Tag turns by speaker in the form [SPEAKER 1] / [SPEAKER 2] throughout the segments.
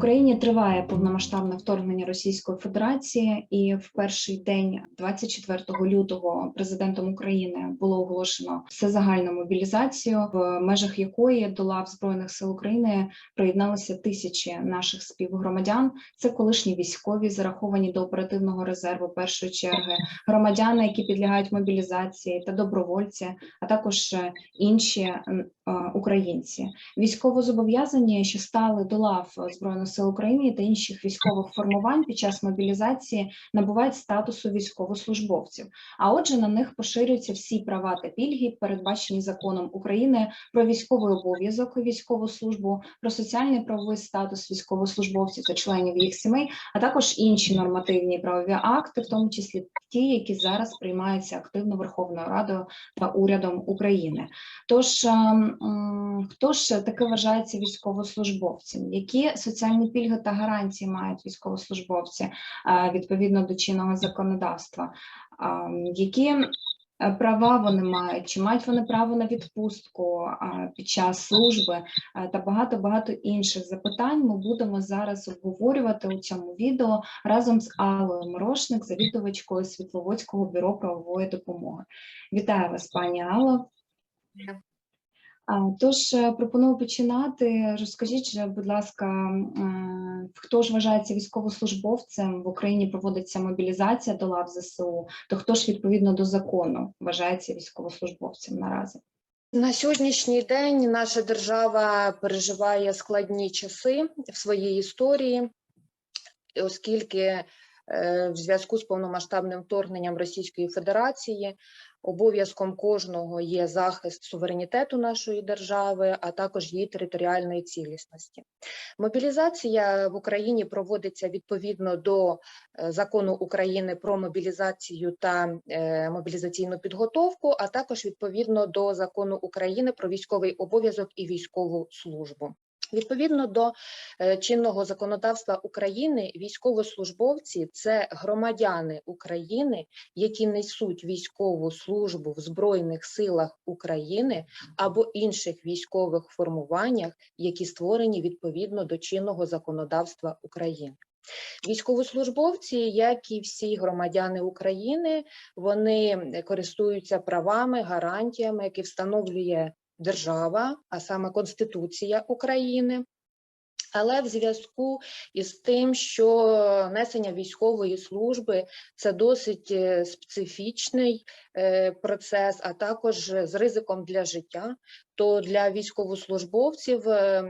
[SPEAKER 1] Україні триває повномасштабне вторгнення Російської Федерації, і в перший день, 24 лютого, президентом України було оголошено всезагальну мобілізацію, в межах якої до лав збройних сил України приєдналися тисячі наших співгромадян. Це колишні військові, зараховані до оперативного резерву першої черги, громадяни, які підлягають мобілізації та добровольці, а також е, інші е, українці. Військовозобов'язані, що стали до лав Збройних сил України та інших військових формувань під час мобілізації набувають статусу військовослужбовців. А отже, на них поширюються всі права та пільги, передбачені законом України про військовий обов'язок військову службу, про соціальний правовий статус військовослужбовців та членів їх сімей, а також інші нормативні правові акти, в тому числі ті, які зараз приймаються активно Верховною Радою та урядом України. Тож ем, хто ж таки вважається військовослужбовцем? Які соціальні пільги та гарантії мають військовослужбовці е, відповідно до чинного законодавства? Які е, права вони мають? Чи мають вони право на відпустку під час служби е, та багато багато інших запитань ми будемо зараз обговорювати у цьому відео разом з Аллою Морошник, завідувачкою Світловодського бюро правової допомоги. Вітаю вас, пані Алло. Тож е, пропоную починати. Розкажіть, будь ласка, е, хто ж вважається військовослужбовцем? В Україні проводиться мобілізація до лав ЗСУ. То хто ж відповідно до закону вважається військовослужбовцем наразі?
[SPEAKER 2] На сьогоднішній день наша держава переживає складні часи в своїй історії, оскільки е, в зв'язку з повномасштабним вторгненням Російської Федерації обов'язком кожного є захист суверенітету нашої держави, а також її територіальної цілісності. Мобілізація в Україні проводиться відповідно до е, закону України про мобілізацію та е, мобілізаційну підготовку, а також відповідно до закону України про військовий обов'язок і військову службу. Відповідно до е, чинного законодавства України, військовослужбовці це громадяни України, які несуть військову службу в Збройних силах України або інших військових формуваннях, які створені відповідно до чинного законодавства України. Військовослужбовці, як і всі громадяни України, вони користуються правами, гарантіями, які встановлює держава, а саме Конституція України. Але в зв'язку із тим, що несення військової служби це досить е, специфічний е, процес, а також з ризиком для життя, то для військовослужбовців е,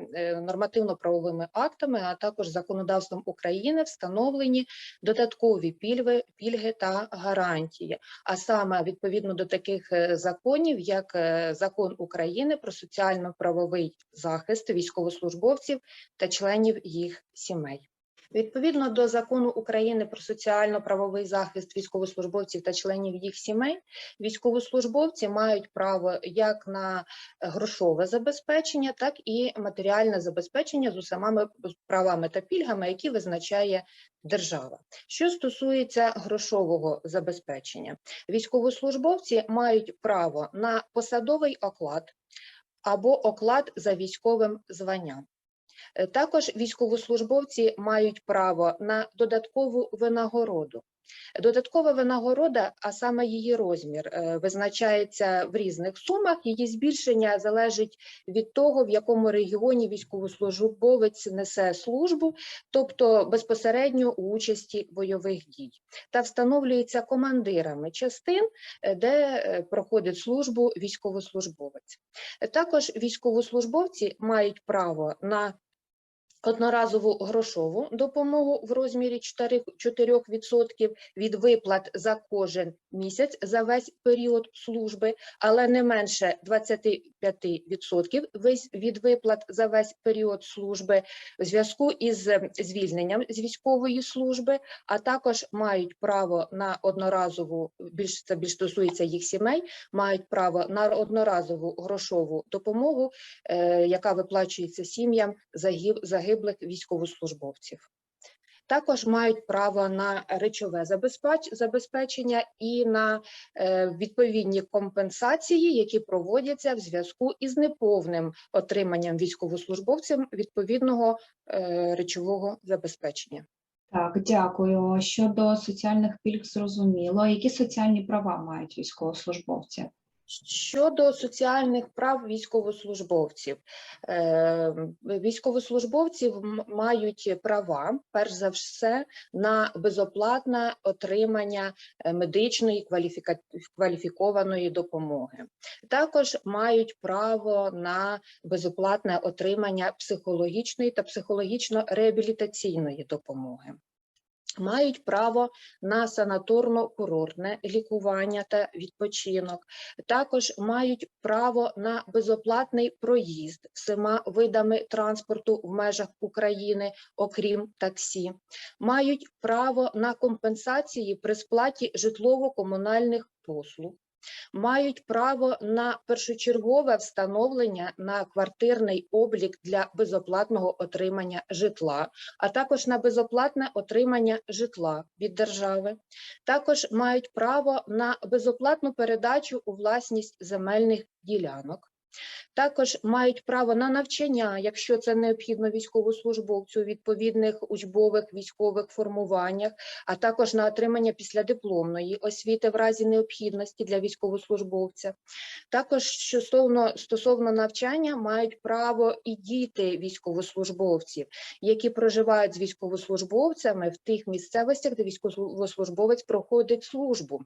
[SPEAKER 2] нормативно-правовими актами, а також законодавством України встановлені додаткові пільги, пільги та гарантії, а саме відповідно до таких законів, як закон України про соціально-правовий захист військовослужбовців та членів їх сімей. Відповідно до закону України про соціально-правовий захист військовослужбовців та членів їх сімей, військовослужбовці мають право як на грошове забезпечення, так і матеріальне забезпечення з усіма правами та пільгами, які визначає держава. Що стосується грошового забезпечення, військовослужбовці мають право на посадовий оклад або оклад за військовим званням. Е, Також військовослужбовці мають право на додаткову винагороду. Додаткова винагорода, а саме її розмір, е, визначається в різних сумах. Її збільшення залежить від того, в якому регіоні військовослужбовець несе службу, тобто безпосередньо у участі бойових дій, та встановлюється командирами частин, е, де проходить службу військовослужбовець. Також військовослужбовці мають право на одноразову грошову допомогу в розмірі 4 4% від виплат за кожен місяць за весь період служби, але не менше 25% весь- від виплат за весь період служби в зв'язку із е, звільненням з військової служби, а також мають право на одноразову, більш це більш стосується їх сімей, мають право на одноразову грошову допомогу, е, яка виплачується сім'ям загиб- загиблих військовослужбовців. Також мають право на речове забезпечення і на е, відповідні компенсації, які проводяться в зв'язку із неповним отриманням військовослужбовцям відповідного е, речового забезпечення.
[SPEAKER 1] Так, дякую. Щодо соціальних пільг, зрозуміло. Які соціальні права мають військовослужбовці?
[SPEAKER 2] Щодо соціальних прав військовослужбовців, е, військовослужбовців мають права, перш за все, на безоплатне отримання е, медичної кваліфікованої допомоги. Також мають право на безоплатне отримання психологічної та психологічно-реабілітаційної допомоги. Мають право на санаторно-курортне лікування та відпочинок. Також мають право на безоплатний проїзд всіма видами транспорту в межах України, окрім таксі. Мають право на компенсації при сплаті житлово-комунальних послуг. Мають право на першочергове встановлення на квартирний облік для безоплатного отримання житла, а також на безоплатне отримання житла від держави. Також мають право на безоплатну передачу у власність земельних ділянок. Також мають право на навчання, якщо це необхідно військовослужбовцю у відповідних учбових військових формуваннях, а також на отримання післядипломної освіти в разі необхідності для військовослужбовця. Також стосовно, стосовно навчання мають право і діти військовослужбовців, які проживають з військовослужбовцями в тих місцевостях, де військовослужбовець проходить службу.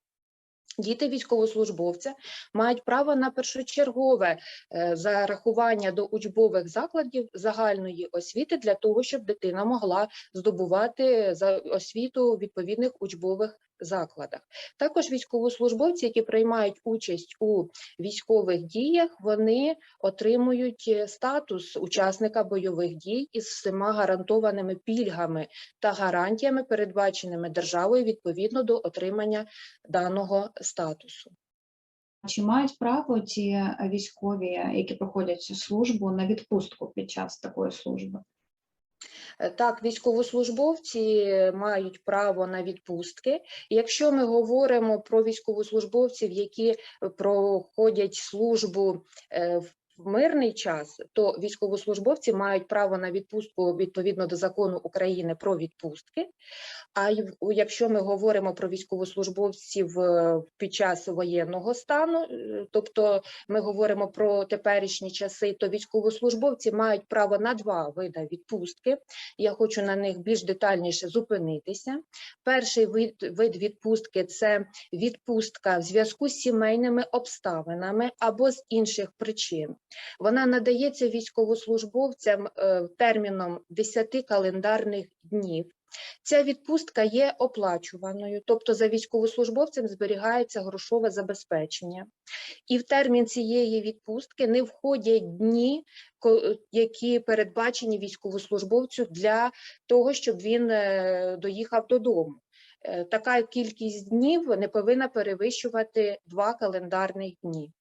[SPEAKER 2] Діти військовослужбовця мають право на першочергове е, зарахування до учбових закладів загальної освіти для того, щоб дитина могла здобувати освіту відповідних учбових закладах. Також військовослужбовці, які приймають участь у військових діях, вони отримують е, статус учасника бойових дій із всіма гарантованими пільгами та гарантіями, передбаченими державою відповідно до отримання даного статусу.
[SPEAKER 1] Чи мають право ті військові, які проходять службу, на відпустку під час такої служби?
[SPEAKER 2] Е, Так, військовослужбовці мають право на відпустки. Якщо ми говоримо про військовослужбовців, які е, проходять службу е, в в мирний час, то військовослужбовці мають право на відпустку відповідно до закону України про відпустки. А якщо ми говоримо про військовослужбовців е, під час воєнного стану, е, тобто ми говоримо про теперішні часи, то військовослужбовці мають право на два види відпустки. Я хочу на них більш детальніше зупинитися. Перший вид, вид відпустки це відпустка в зв'язку з сімейними обставинами або з інших причин. Вона надається військовослужбовцям е, терміном 10 календарних днів. Ця відпустка є оплачуваною, тобто за військовослужбовцем зберігається грошове забезпечення. І в термін цієї відпустки не входять дні, які передбачені військовослужбовцю для того, щоб він е, доїхав додому. Е, Така кількість днів не повинна перевищувати два календарних дні.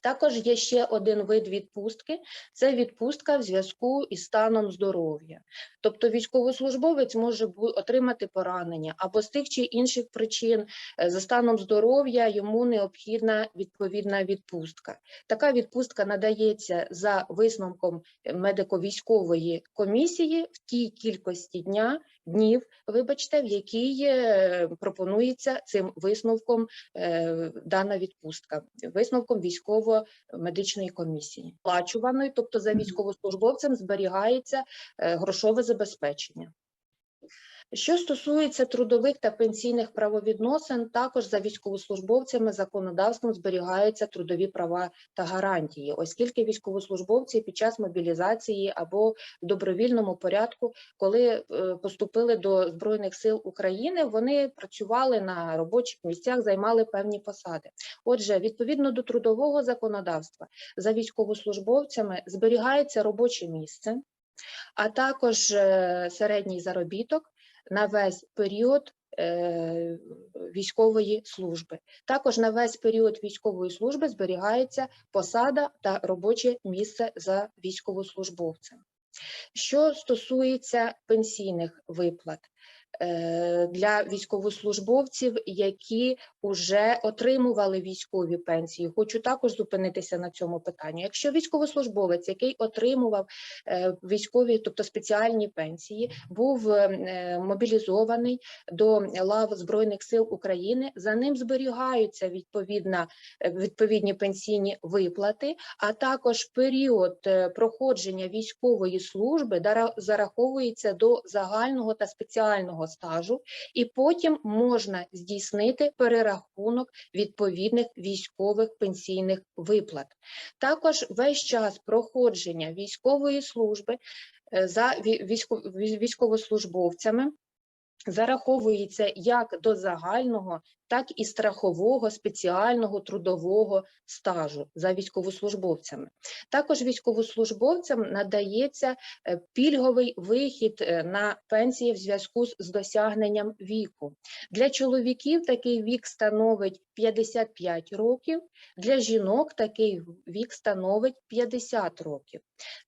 [SPEAKER 2] Також є ще один вид відпустки це відпустка в зв'язку із станом здоров'я. Тобто військовослужбовець може отримати поранення або з тих чи інших причин е, за станом здоров'я йому необхідна відповідна відпустка. Така відпустка надається за висновком медико-військової комісії в тій кількості дня, днів, вибачте, в якій е, пропонується цим висновком е, дана відпустка, висновком військово-медичної комісії. Оплачуваною, тобто за військовослужбовцем зберігається е, грошове забезпечення. Що стосується трудових та пенсійних правовідносин, також за військовослужбовцями законодавством зберігаються трудові права та гарантії, оскільки військовослужбовці під час мобілізації або в добровільному порядку, коли е, поступили до Збройних сил України, вони працювали на робочих місцях, займали певні посади. Отже, відповідно до трудового законодавства, за військовослужбовцями зберігається робоче місце, а також е, середній заробіток на весь період е, військової служби. Також на весь період військової служби зберігається посада та робоче місце за військовослужбовцем. Що стосується пенсійних виплат для військовослужбовців, які вже отримували військові пенсії, хочу також зупинитися на цьому питанні. Якщо військовослужбовець, який отримував е, військові, тобто спеціальні пенсії, був е, мобілізований до лав Збройних сил України, за ним зберігаються відповідна е, відповідні пенсійні виплати, а також період е, проходження військової служби зараховується до загального та спеціального стажу, і потім можна здійснити перерахунок відповідних військових пенсійних виплат. Також весь час проходження військової служби е, за ві- військовослужбовцями зараховується як до загального, так і страхового спеціального трудового стажу за військовослужбовцями. Також військовослужбовцям надається е, пільговий вихід е, на пенсії в зв'язку з з досягненням віку. Для чоловіків такий вік становить 55 років, для жінок такий вік становить 50 років.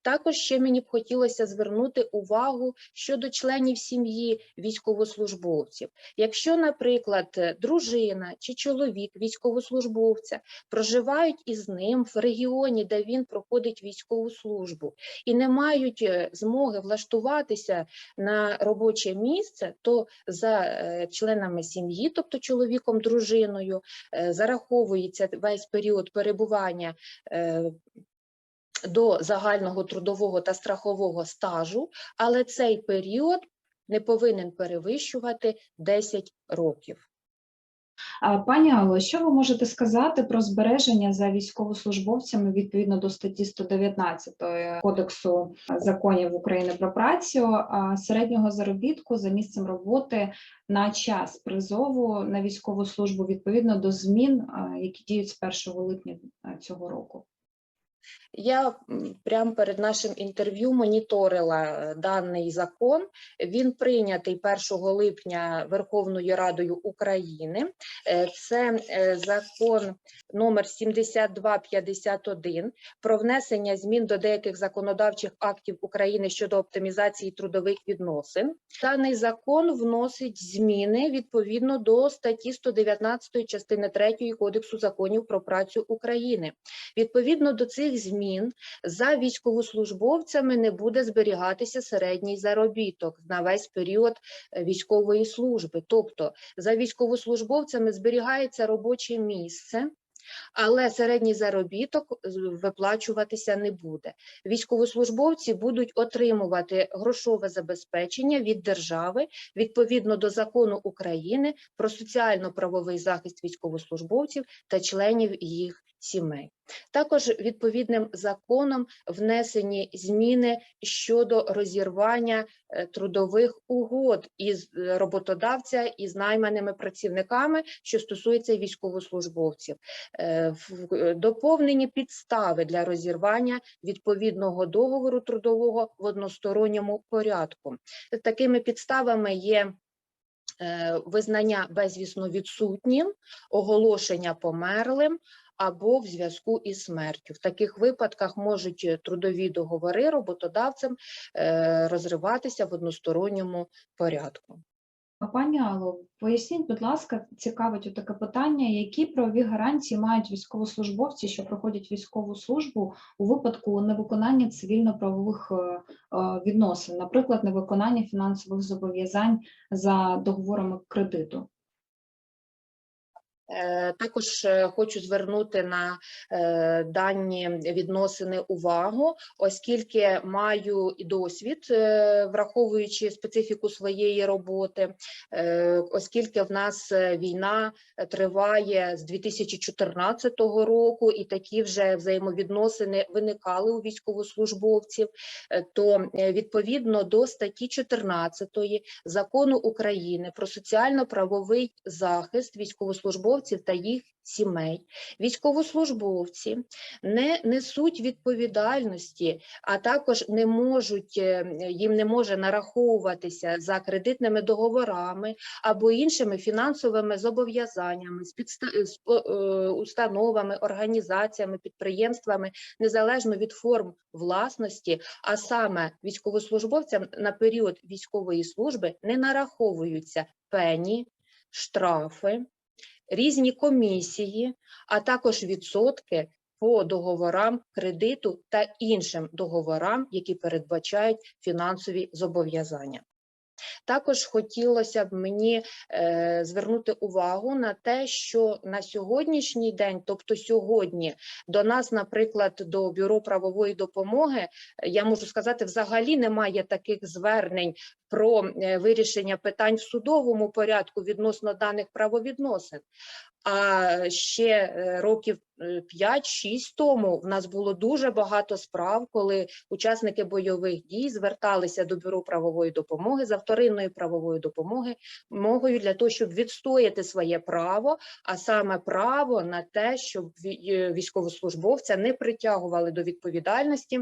[SPEAKER 2] Також ще мені б хотілося звернути увагу щодо членів сім'ї військовослужбовців. Якщо, наприклад, дружина чи чоловік військовослужбовця проживають із ним в регіоні, де він проходить військову службу, і не мають е, змоги влаштуватися на робоче місце, то за е, членами сім'ї, тобто чоловіком, дружиною, зараховується весь період перебування. е, До загального трудового та страхового стажу, але цей період не повинен перевищувати 10 років.
[SPEAKER 1] Пані Алло, що ви можете сказати про збереження за військовослужбовцями відповідно до статті 119 Кодексу законів України про працю середнього заробітку за місцем роботи на час призову на військову службу відповідно до змін, які діють з 1 липня цього року?
[SPEAKER 2] Я прямо перед нашим інтерв'ю моніторила е, даний закон. Він прийнятий 1 липня Верховною Радою України. Е, Це е, закон номер 7251 про внесення змін до деяких законодавчих актів України щодо оптимізації трудових відносин. Даний закон вносить зміни відповідно до статті 119 частини 3 Кодексу законів про працю України. Відповідно до цих змін за військовослужбовцями не буде зберігатися середній заробіток на весь період е, військової служби. Тобто за військовослужбовцями зберігається робоче місце. Але середній заробіток виплачуватися не буде. Військовослужбовці будуть отримувати грошове забезпечення від держави відповідно до закону України про соціально-правовий захист військовослужбовців та членів їх сімей. Також відповідним законом внесені зміни щодо розірвання е, трудових угод із е, роботодавця із найманими працівниками, що стосується військовослужбовців. Е, Доповнені підстави для розірвання відповідного договору трудового в односторонньому порядку. Такими підставами є визнання безвісно відсутнім, оголошення померлим або в зв'язку із смертю. В таких випадках можуть е, трудові договори роботодавцем е, розриватися в односторонньому порядку.
[SPEAKER 1] Пані Алло, поясніть, будь ласка, цікавить таке питання, які правові гарантії мають військовослужбовці, що проходять військову службу у випадку невиконання цивільно-правових е, відносин, наприклад, невиконання фінансових зобов'язань за договорами кредиту?
[SPEAKER 2] Е, Також е, хочу звернути на е, дані відносини увагу, оскільки маю і досвід, враховуючи специфіку своєї роботи, оскільки в нас війна триває з 2014 року, і такі вже взаємовідносини виникали у військовослужбовців, то відповідно до статті 14 закону України про соціально-правовий захист військовослужбовців військовослужбовців та їх сімей. Військовослужбовці не несуть відповідальності, а також не можуть е, їм не може нараховуватися за кредитними договорами або іншими фінансовими зобов'язаннями з підста- з е, установами, організаціями, підприємствами, незалежно від форм власності, а саме військовослужбовцям на період військової служби не нараховуються пені, штрафи, різні комісії, а також відсотки по договорам кредиту та іншим договорам, які передбачають фінансові зобов'язання. Також хотілося б мені е, звернути увагу на те, що на сьогоднішній день, тобто сьогодні, до нас, наприклад, до бюро правової допомоги, е, я можу сказати, взагалі немає таких звернень про е, вирішення питань в судовому порядку відносно даних правовідносин. А ще е, років 5-6 тому в нас було дуже багато справ, коли учасники бойових дій зверталися до бюро правової допомоги за вторинною правовою допомоги для того, щоб відстояти своє право, а саме право на те, щоб е, військовослужбовця не притягували до відповідальності.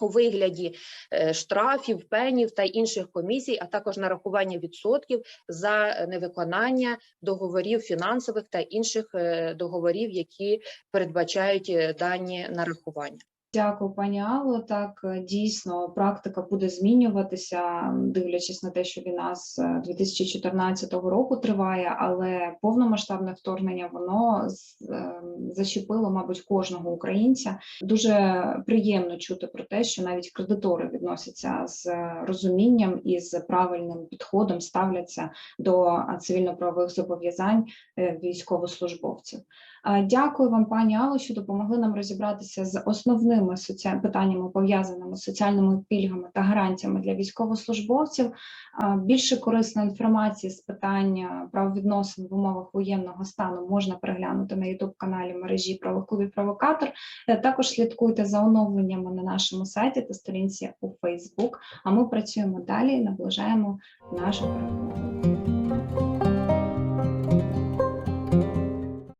[SPEAKER 2] У вигляді е, штрафів, пенів та інших комісій, а також нарахування відсотків за невиконання договорів фінансових та інших е, договорів, які передбачають е, дані нарахування.
[SPEAKER 1] Дякую, пані Алло. Так е, дійсно практика буде змінюватися, дивлячись на те, що війна з е, 2014 року триває, але повномасштабне вторгнення воно ем, зачепило, мабуть, кожного українця. Дуже приємно чути про те, що навіть кредитори відносяться з е, розумінням і з правильним підходом ставляться до е, цивільно-правових зобов'язань е, військовослужбовців. Е, Дякую вам, пані Алло, що допомогли нам розібратися з основними питаннями, пов'язаними з соціальними пільгами та гарантіями для військовослужбовців. Більше корисної інформації з питання правовідносин в умовах воєнного стану можна переглянути на youtube каналі мережі правових провокатор. Е, Також слідкуйте за оновленнями на нашому сайті та сторінці у Facebook. А ми працюємо далі і наближаємо нашу перемогу.